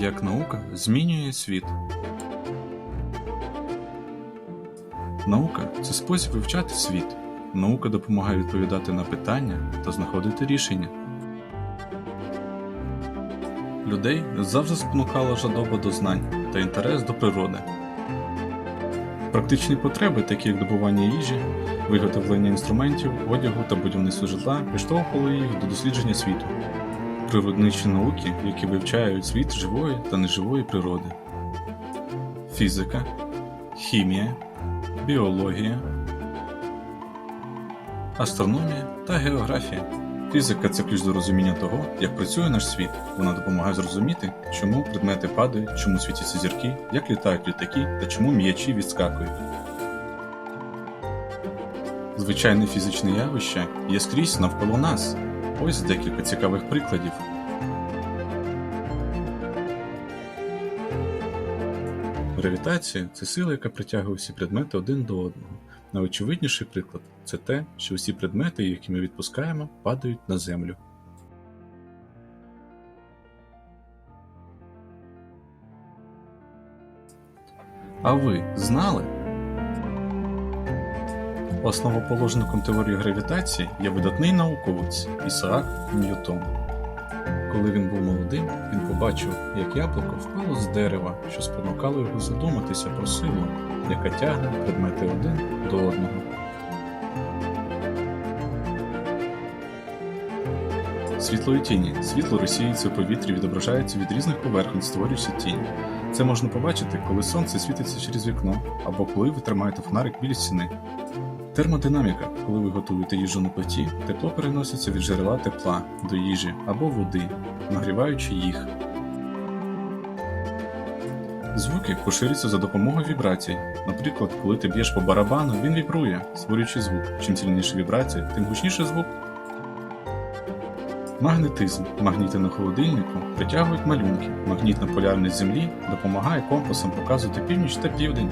Як наука змінює світ. Наука це спосіб вивчати світ. Наука допомагає відповідати на питання та знаходити рішення. Людей завжди спонукала жадоба до знань та інтерес до природи. Практичні потреби, такі як добування їжі, виготовлення інструментів, одягу та будівництво житла, підштовхували їх до дослідження світу. Природничі науки, які вивчають світ живої та неживої природи. Фізика, хімія, біологія, астрономія та географія. Фізика це ключ до розуміння того, як працює наш світ. Вона допомагає зрозуміти, чому предмети падають, чому світяться зірки, як літають літаки та чому м'ячі відскакують. Звичайне фізичне явище є скрізь навколо нас. Ось декілька цікавих прикладів. Гравітація це сила, яка притягує всі предмети один до одного. Найочевидніший приклад це те, що всі предмети, які ми відпускаємо, падають на землю. А ви знали? Основоположником теорії гравітації є видатний науковець Ісаак Ньютон. Коли він був молодим, він побачив, як яблуко впало з дерева, що спонукало його задуматися про силу, яка тягне предмети один до одного. Світло і тіні. Світло розсіюється у повітрі, відображається від різних поверхонь, створюючи тінь. Це можна побачити, коли сонце світиться через вікно, або коли ви тримаєте фонарик біля стіни. Термодинаміка. Коли ви готуєте їжу на плиті, тепло переноситься від джерела тепла до їжі або води, нагріваючи їх. Звуки поширюються за допомогою вібрацій. Наприклад, коли ти б'єш по барабану, він вібрує, створюючи звук. Чим сильніша вібрація, тим гучніше звук. Магнетизм. Магніти на холодильнику притягують малюнки. Магнітна полярність Землі допомагає компасам показувати північ та південь.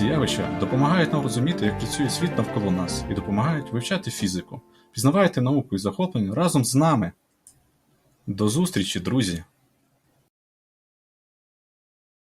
Ці явища допомагають нам розуміти, як працює світ навколо нас, і допомагають вивчати фізику. Пізнавайте науку і захоплення разом з нами. До зустрічі, друзі!